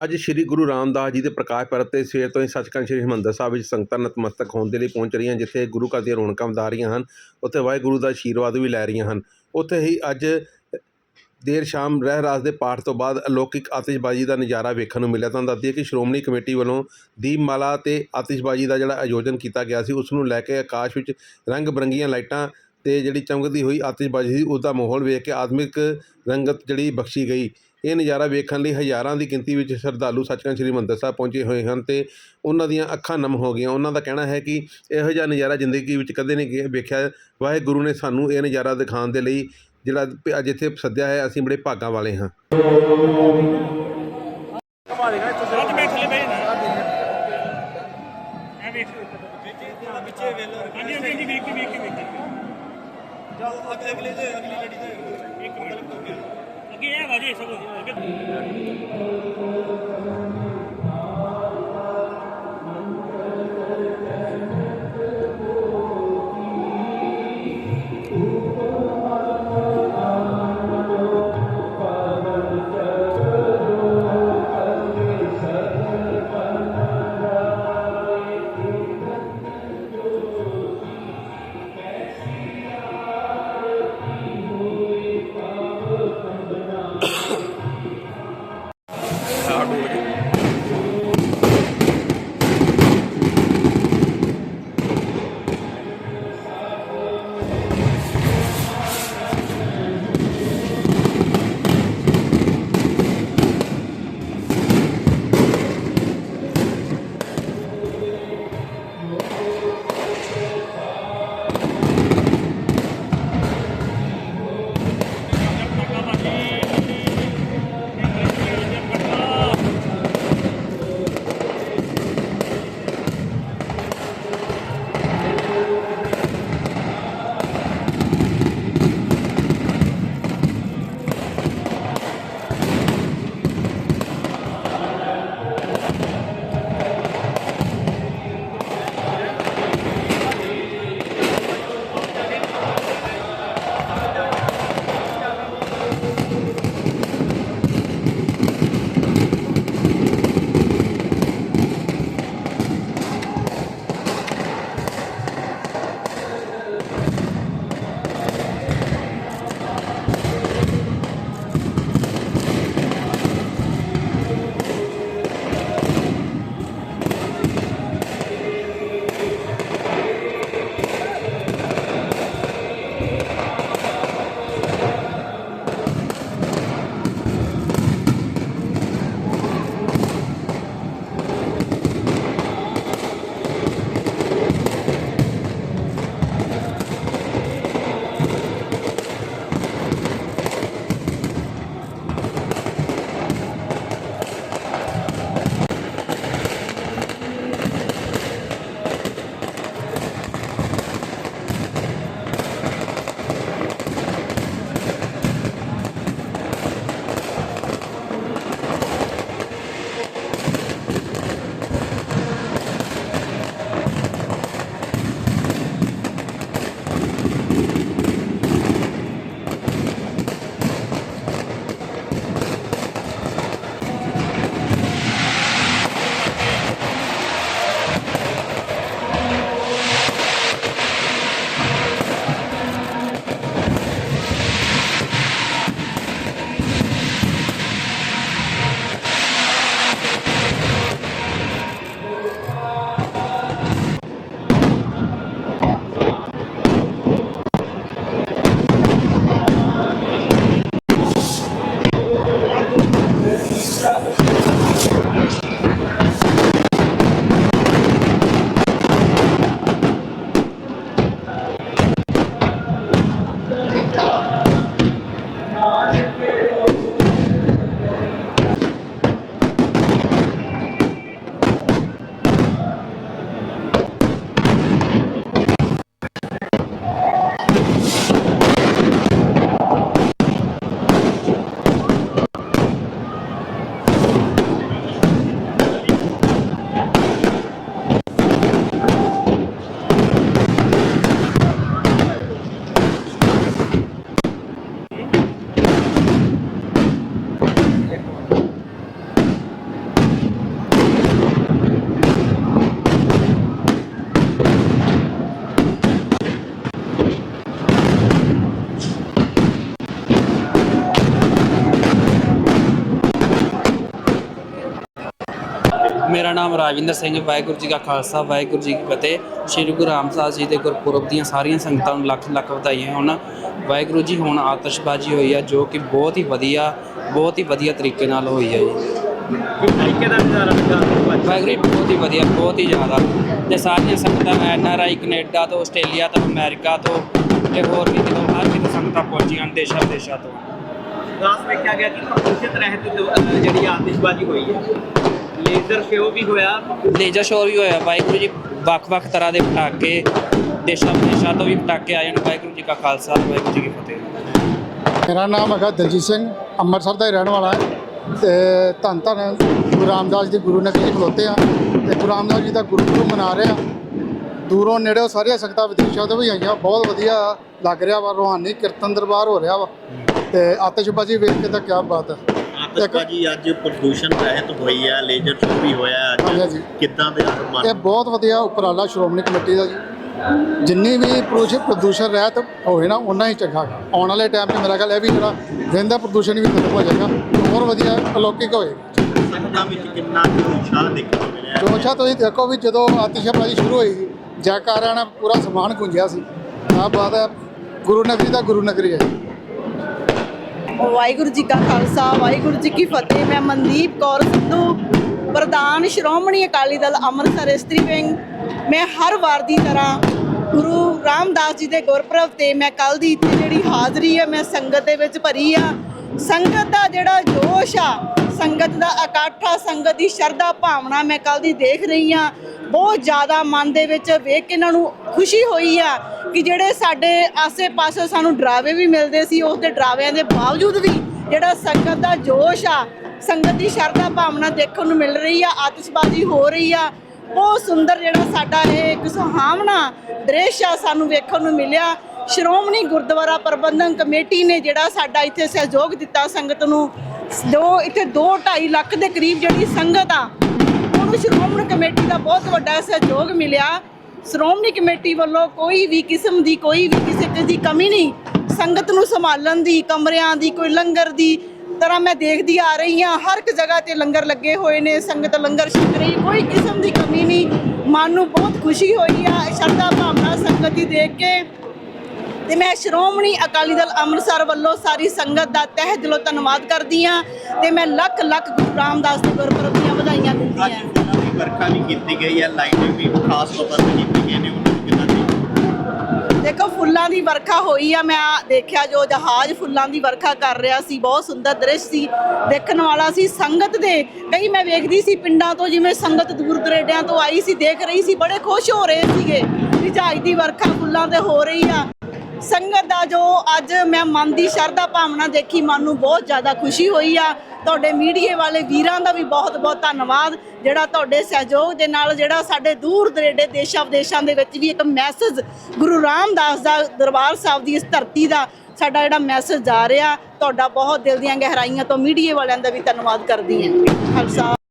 ਅੱਜ ਸ੍ਰੀ ਗੁਰੂ ਰਾਮਦਾਸ ਜੀ ਦੇ ਪ੍ਰਕਾਸ਼ ਪਰਬ ਤੇ ਸਵੇਰ ਤੋਂ ਹੀ ਸੱਚਖੰਡ ਸ੍ਰੀ ਹਰਿਮੰਦਰ ਸਾਹਿਬ ਵਿੱਚ ਸੰਗਤਾਂ ਨਤਮਸਤਕ ਹੋਣ ਦੇ ਲਈ ਪਹੁੰਚ ਰਹੀਆਂ ਜਿੱਥੇ ਗੁਰੂ ਘਰ ਦੀਆਂ ਰੌਣਕਾਂ ਵਧਾ ਰਹੀਆਂ ਹਨ, ਉੱਥੇ ਵਾਹਿਗੁਰੂ ਦਾ ਆਸ਼ੀਰਵਾਦ ਵੀ ਲੈ ਰਹੀਆਂ ਹਨ। ਉੱਥੇ ਹੀ ਅੱਜ ਦੇਰ ਸ਼ਾਮ ਰਹਿ ਰਾਸ ਦੇ ਪਾਠ ਤੋਂ ਬਾਅਦ ਅਲੌਕਿਕ ਆਤਿਸ਼ਬਾਜ਼ੀ ਦਾ ਨਜ਼ਾਰਾ ਵੇਖਣ ਨੂੰ ਮਿਲਿਆ। ਤੁਹਾਨੂੰ ਦੱਸਦੀ ਹੈ ਕਿ ਸ਼੍ਰੋਮਣੀ ਕਮੇਟੀ ਵੱਲੋਂ ਦੀਪਮਾਲਾ ਤੇ ਆਤਿਸ਼ਬਾਜ਼ੀ ਦਾ ਜਿਹੜਾ ਆਯੋਜਨ ਕੀਤਾ ਗਿਆ ਸੀ, ਉਸ ਨੂੰ ਲੈ ਕੇ ਆਕਾਸ਼ ਵਿੱਚ ਰੰਗ ਬਰੰਗੀਆਂ ਲਾਈਟਾਂ ਤੇ ਜਿਹੜੀ ਚਮਕਦੀ ਹੋਈ ਆਤਿਸ਼ਬਾਜ਼ੀ ਸੀ, ਉਸ ਦਾ ਮਾਹੌਲ ਵੇਖ ਕੇ ਆਦਮਿਕ ਰੰਗਤ ਜਿਹੜੀ ਬਖਸ਼ੀ ਗਈ। ਇਹ ਨਜ਼ਾਰਾ ਵੇਖਣ ਲਈ ਹਜ਼ਾਰਾਂ ਦੀ ਗਿਣਤੀ ਵਿੱਚ ਸ਼ਰਧਾਲੂ ਸੱਚਖੰਡ ਸ੍ਰੀ ਹਰਿਮੰਦਰ ਸਾਹਿਬ ਪਹੁੰਚੇ ਹੋਏ ਹਨ ਤੇ ਉਹਨਾਂ ਦੀਆਂ ਅੱਖਾਂ ਨਮ ਹੋ ਗਈਆਂ। ਉਹਨਾਂ ਦਾ ਕਹਿਣਾ ਹੈ ਕਿ ਇਹੋ ਜਿਹਾ ਨਜ਼ਾਰਾ ਜ਼ਿੰਦਗੀ ਵਿੱਚ ਕਦੇ ਨਹੀਂ ਵੇਖਿਆ। ਵਾਹਿਗੁਰੂ ਨੇ ਸਾਨੂੰ ਇਹ ਨਜ਼ਾਰਾ ਦਿਖਾਉਣ ਦੇ ਲਈ ਜਿਹੜਾ ਅੱਜ ਇੱਥੇ ਸੱਦਿਆ ਹੈ ਅਸੀਂ ਬੜੇ ਭਾਗਾਂ ਵਾਲੇ ਹਾਂ। ਅਗਲੇ ਅਗਲੇ ਦੇ ਅਗਲੀ ਲੜੀ ਦੇ। ਇੱਕ ਮਿੰਟ। ਅੱਗੇ Aquí ya, María, según. ਮੇਰਾ ਨਾਮ ਰਾਜਿੰਦਰ ਸਿੰਘ ਵਾਹਿਗੁਰੂ ਜੀ ਕਾ ਖਾਲਸਾ ਵਾਹਿਗੁਰੂ ਜੀ ਕੀ ਫਤਿਹ। ਸ੍ਰੀ ਗੁਰੂ ਰਾਮਦਾਸ ਜੀ ਦੇ ਗੁਰਪੁਰਬ ਦੀਆਂ ਸਾਰੀਆਂ ਸੰਗਤਾਂ ਨੂੰ ਲੱਖ ਲੱਖ ਵਧਾਈਆਂ ਹੋਣ। ਵਾਹਿਗੁਰੂ ਜੀ ਹੁਣ ਆਤਿਸ਼ਬਾਜ਼ੀ ਹੋਈ ਆ ਜੋ ਕਿ ਬਹੁਤ ਹੀ ਵਧੀਆ ਬਹੁਤ ਹੀ ਵਧੀਆ ਤਰੀਕੇ ਨਾਲ ਹੋਈ ਆ ਜੀ। ਤਰੀਕੇ ਦਾ ਨਜ਼ਾਰਾ ਲੱਗਾ ਵਾਹਿਗੁਰੂ ਜੀ ਬਹੁਤ ਹੀ ਵਧੀਆ ਬਹੁਤ ਹੀ ਜ਼ਿਆਦਾ। ਤੇ ਸਾਰੀਆਂ ਸੰਗਤਾਂ ਐਨ ਆਰ ਆਈ ਕੈਨੇਡਾ ਤੋਂ ਆਸਟ੍ਰੇਲੀਆ ਤੋਂ ਅਮਰੀਕਾ ਤੋਂ ਤੇ ਹੋਰ ਵੀ ਕਿਤੋਂ ਹਰ ਕਿਤੋਂ ਸੰਗਤਾਂ ਪਹੁੰਚੀਆਂ ਦੇਸ਼ਾਂ ਵਿਦੇਸ਼ਾਂ ਤੋਂ। ਦਾਸ ਵੇਖਿਆ ਗਿਆ ਕਿ ਪ੍ਰਦੂਸ਼ਿਤ ਰਹਿਤ ਅਹ, ਜਿਹੜੀ ਆਤਿਸ਼ਬਾਜ਼ੀ ਹੋਈ ਹੈ। ਲੇਜ਼ਰ ਸ਼ੋਅ ਵੀ ਹੋਇਆ। ਲੇਜ਼ਰ ਸ਼ੋਅ ਵੀ ਹੋਇਆ। ਵਾਹਿਗੁਰੂ ਜੀ ਵੱਖ-ਵੱਖ ਤਰ੍ਹਾਂ ਦੇ ਪਟਾਕੇ ਦੇਸ਼ਾਂ ਵਿਦੇਸ਼ਾਂ ਤੋਂ ਵੀ ਪਟਾਕੇ ਆਏ ਹਨ। ਵਾਹਿਗੁਰੂ ਜੀ ਕਾ ਖਾਲਸਾ ਵਾਹਿਗੁਰੂ ਜੀ ਕੀ ਫਤਿਹ। ਮੇਰਾ ਨਾਮ ਹੈਗਾ ਦਲਜੀਤ ਸਿੰਘ। ਅੰਮ੍ਰਿਤਸਰ ਦਾ ਹੀ ਰਹਿਣ ਵਾਲਾ ਹੈ। ਤੇ ਧੰਨ ਧੰਨ ਗੁਰੂ ਰਾਮਦਾਸ ਦੀ ਗੁਰੂ ਨਗਰੀ ਖਲੋਤੇ ਆ ਤੇ ਗੁਰੂ ਰਾਮਦਾਸ ਜੀ ਦਾ ਗੁਰਪੁਰਬ ਮਨਾ ਰਹੇ ਆ ਦੂਰੋਂ ਨੇੜਿਓਂ ਸਾਰੀਆਂ ਸੰਗਤਾਂ ਵਿਦੇਸ਼ਾਂ ਤੋਂ ਵੀ ਆਈਆਂ। ਬਹੁਤ ਵਧੀਆ ਲੱਗ ਰਿਹਾ ਵਾ। ਰੂਹਾਨੀ ਕੀਰਤਨ ਦਰਬਾਰ ਹੋ ਰਿਹਾ ਵਾ। ਤੇ ਆਤਿਸ਼ਬਾਜ਼ੀ ਵੇਖ ਕੇ ਤਾਂ ਕਿਆ ਬਾਤ ਹੈ। ਆਤਿਸ਼ਬਾਜ਼ੀ ਅੱਜ ਪ੍ਰਦੂਸ਼ਣ ਰਹਿਤ ਹੋਈ ਹੈ ਲੇਜ਼ਰ ਸ਼ੋਅ ਵੀ ਹੋਇਆ ਹਾਂਜੀ, ਅੱਜ। ਹਾਂਜੀ। ਕਿੱਦਾਂ ਦੇ ਇਹ ਮਨ ਬਹੁਤ ਵਧੀਆ ਉਪਰਾਲਾ ਸ਼੍ਰੋਮਣੀ ਕਮੇਟੀ ਦਾ ਜੀ। ਜਿੰਨੀ ਵੀ ਪ੍ਰਦੂਸ਼ਣ ਪ੍ਰਦੂਸ਼ਣ ਰਹਿਤ ਹੋਵੇ ਨਾ ਉਨਾ ਹੀ ਚੰਗਾ। ਗਾ। ਆਉਣ ਵਾਲੇ ਟਾਈਮ 'ਚ ਮੇਰਾ ਖਿਆਲ ਇਹ ਵੀ ਜਿਹੜਾ ਦਿਨ ਦਾ ਪ੍ਰਦੂਸ਼ਣ ਵੀ ਖਤਮ ਹੋ ਜਾਏਗਾ। ਹੋਰ ਵਧੀਆ ਅਲੌਕਿਕ ਹੋਏਗਾ ਸੰਗਤਾਂ ਵਿੱਚ ਕਿੰਨਾ ਕੁ ਉਤਸ਼ਾਹ ਦੇਖਣ ਨੂੰ ਮਿਲਿਆ? ਹੈ। ਜੋਸ਼ਾ ਤੁਸੀਂ ਦੇਖੋ ਵੀ ਜਦੋਂ ਆਤਿਸ਼ਬਾਜ਼ੀ ਸ਼ੁਰੂ ਹੋਈ ਸੀ ਜੈਕਾਰਿਆਂ ਨਾਲ ਪੂਰਾ ਸਮਾਨ ਗੁੰਜਿਆ ਸੀ। ਆ ਬਾਤ ਹੈ ਗੁਰੂ ਨਗਰੀ ਦਾ ਗੁਰੂ ਨਗਰੀ ਹੈ। ਵਾਹਿਗੁਰੂ ਜੀ ਕਾ ਖਾਲਸਾ, ਵਾਹਿਗੁਰੂ ਜੀ ਕੀ ਫਤਿਹ। ਮੈਂ ਮਨਦੀਪ ਕੌਰ ਸਿੱਧੂ, ਪ੍ਰਧਾਨ ਸ਼੍ਰੋਮਣੀ ਅਕਾਲੀ ਦਲ ਅੰਮ੍ਰਿਤਸਰ ਇਸਤਰੀ ਵਿੰਗ। ਮੈਂ ਹਰ ਵਾਰ ਦੀ ਤਰ੍ਹਾਂ ਗੁਰੂ ਰਾਮਦਾਸ ਜੀ ਦੇ ਗੁਰਪੁਰਬ ਤੇ ਮੈਂ ਕੱਲ ਦੀ ਇੱਥੇ ਜਿਹੜੀ ਹਾਜ਼ਰੀ ਹੈ ਮੈਂ ਸੰਗਤ ਦੇ ਵਿੱਚ ਭਰੀ ਆ। ਸੰਗਤ ਦਾ ਜਿਹੜਾ ਜੋਸ਼ ਆ, ਸੰਗਤ ਦਾ ਇਕੱਠ ਆ, ਸੰਗਤ ਦੀ ਸ਼ਰਧਾ ਭਾਵਨਾ ਮੈਂ ਕੱਲ ਦੀ ਦੇਖ ਰਹੀ ਆ। ਬਹੁਤ ਜ਼ਿਆਦਾ ਮਨ ਦੇ ਵਿੱਚ ਵੇਖ ਕੇ ਇਹਨਾਂ ਨੂੰ ਖੁਸ਼ੀ ਹੋਈ ਆ ਕਿ ਜਿਹੜੇ ਸਾਡੇ ਆਸੇ-ਪਾਸੇ ਸਾਨੂੰ ਡਰਾਵੇ ਵੀ ਮਿਲਦੇ ਸੀ, ਉਸ ਦੇ ਡਰਾਵਿਆਂ ਦੇ ਬਾਵਜੂਦ ਵੀ ਜਿਹੜਾ ਸੰਗਤ ਦਾ ਜੋਸ਼ ਆ, ਸੰਗਤ ਦੀ ਸ਼ਰਧਾ ਭਾਵਨਾ ਦੇਖਣ ਨੂੰ ਮਿਲ ਰਹੀ ਆ, ਆਤਿਸ਼ਬਾਜ਼ੀ ਹੋ ਰਹੀ ਆ, ਬਹੁਤ ਸੁੰਦਰ ਜਿਹੜਾ ਸਾਡਾ ਇਹ ਇੱਕ ਸੁਹਾਵਣਾ ਦ੍ਰਿਸ਼ ਆ ਸਾਨੂੰ ਵੇਖਣ ਨੂੰ ਮਿਲਿਆ। ਸ਼੍ਰੋਮਣੀ ਗੁਰਦੁਆਰਾ ਪ੍ਰਬੰਧਕ ਕਮੇਟੀ ਨੇ ਜਿਹੜਾ ਸਾਡਾ ਇੱਥੇ ਸਹਿਯੋਗ ਦਿੱਤਾ ਸੰਗਤ ਨੂੰ, ਦੋ, ਇੱਥੇ 2.5 ਲੱਖ ਦੇ ਕਰੀਬ ਜਿਹੜੀ ਸੰਗਤ ਆ, ਉਹਨੂੰ ਸ਼੍ਰੋਮਣੀ ਕਮੇਟੀ ਦਾ ਬਹੁਤ ਵੱਡਾ ਸਹਿਯੋਗ ਮਿਲਿਆ। ਸ਼੍ਰੋਮਣੀ ਕਮੇਟੀ ਵੱਲੋਂ ਕੋਈ ਵੀ ਕਿਸਮ ਦੀ, ਕੋਈ ਵੀ ਕਿਸੇ ਚੀਜ਼ ਦੀ ਕਮੀ ਨਹੀਂ, ਸੰਗਤ ਨੂੰ ਸੰਭਾਲਣ ਦੀ, ਕਮਰਿਆਂ ਦੀ, ਕੋਈ ਲੰਗਰ ਦੀ ਤਰ੍ਹਾਂ ਮੈਂ ਦੇਖਦੀ ਆ ਰਹੀ ਹਾਂ, ਹਰ ਇੱਕ ਜਗ੍ਹਾ ਤੇ ਲੰਗਰ ਲੱਗੇ ਹੋਏ ਨੇ, ਸੰਗਤ ਲੰਗਰ ਛਕ ਰਹੀ, ਕੋਈ ਕਿਸਮ ਦੀ ਕਮੀ ਨਹੀਂ, ਮਨ ਨੂੰ ਬਹੁਤ ਖੁਸ਼ੀ ਹੋਈ ਆ, ਸ਼ਰਧਾ ਭਾਵਨਾ ਸੰਗਤ ਦੀ ਦੇਖ ਕੇ। ਤੇ ਮੈਂ ਸ਼੍ਰੋਮਣੀ ਅਕਾਲੀ ਦਲ ਅੰਮ੍ਰਿਤਸਰ ਵੱਲੋਂ ਸਾਰੀ ਸੰਗਤ ਦਾ ਤਹਿ ਦਿਲੋਂ ਧੰਨਵਾਦ ਕਰਦੀ ਹਾਂ ਤੇ ਮੈਂ ਲੱਖ ਲੱਖ ਗੁਰੂ ਰਾਮਦਾਸ ਦੇ ਗੁਰਪੁਰਬ ਦੀਆਂ ਵਧਾਈਆਂ ਦਿੰਦੀ ਅੱਜ ਵਰਖਾ ਵੀ ਕੀਤੀ ਗਈ ਹੈ ਲਾਈਟਿੰਗ ਵੀ ਖਾਸ ਤੌਰ ਤੇ ਕੀਤੀ ਨੇ, ਉਹਨਾਂ ਨੂੰ ਕਿੱਦਾਂ ਦੇਖੋ, ਫੁੱਲਾਂ ਦੀ ਵਰਖਾ ਹੋਈ ਆ, ਮੈਂ ਦੇਖਿਆ ਜੋ ਜਹਾਜ਼ ਫੁੱਲਾਂ ਦੀ ਵਰਖਾ ਕਰ ਰਿਹਾ ਸੀ, ਬਹੁਤ ਸੁੰਦਰ ਦ੍ਰਿਸ਼ ਸੀ, ਦੇਖਣ ਵਾਲਾ ਸੀ ਸੰਗਤ ਦੇ। ਕਈ ਮੈਂ ਵੇਖਦੀ ਸੀ ਪਿੰਡਾਂ ਤੋਂ, ਜਿਵੇਂ ਸੰਗਤ ਦੂਰ ਦਰੇਡਿਆਂ ਤੋਂ ਆਈ ਸੀ, ਦੇਖ ਰਹੀ ਸੀ, ਬੜੇ ਖੁਸ਼ ਹੋ ਰਹੇ ਸੀਗੇ ਵੀ ਜਹਾਜ਼ ਦੀ ਵਰਖਾ ਫੁੱਲਾਂ ਤੇ ਹੋ ਰਹੀ ਆ। ਸੰਗਤ ਦਾ ਜੋ ਅੱਜ ਮੈਂ ਮਨ ਦੀ ਸ਼ਰਧਾ ਭਾਵਨਾ ਦੇਖੀ, ਮਨ ਨੂੰ ਬਹੁਤ ਜ਼ਿਆਦਾ ਖੁਸ਼ੀ ਹੋਈ ਆ। ਤੁਹਾਡੇ ਮੀਡੀਏ ਵਾਲੇ ਵੀਰਾਂ ਦਾ ਵੀ ਬਹੁਤ ਬਹੁਤ ਧੰਨਵਾਦ। ਜਿਹੜਾ ਤੁਹਾਡੇ ਸਹਿਯੋਗ ਦੇ ਨਾਲ, ਜਿਹੜਾ ਸਾਡੇ ਦੂਰ ਦਰੇਡੇ ਦੇਸ਼ਾਂ ਵਿਦੇਸ਼ਾਂ ਦੇ ਵਿੱਚ ਵੀ ਇੱਕ ਮੈਸੇਜ ਗੁਰੂ ਰਾਮਦਾਸ ਦਾ ਦਰਬਾਰ ਸਾਹਿਬ ਦੀ ਇਸ ਧਰਤੀ ਦਾ ਸਾਡਾ ਜਿਹੜਾ ਮੈਸੇਜ ਜਾ ਰਿਹਾ, ਤੁਹਾਡਾ ਬਹੁਤ ਦਿਲ ਦੀਆਂ ਗਹਿਰਾਈਆਂ ਤੋਂ ਮੀਡੀਏ ਵਾਲਿਆਂ ਦਾ ਵੀ ਧੰਨਵਾਦ ਕਰਦੀ ਹਾਂ। ਖਾਲਸਾ।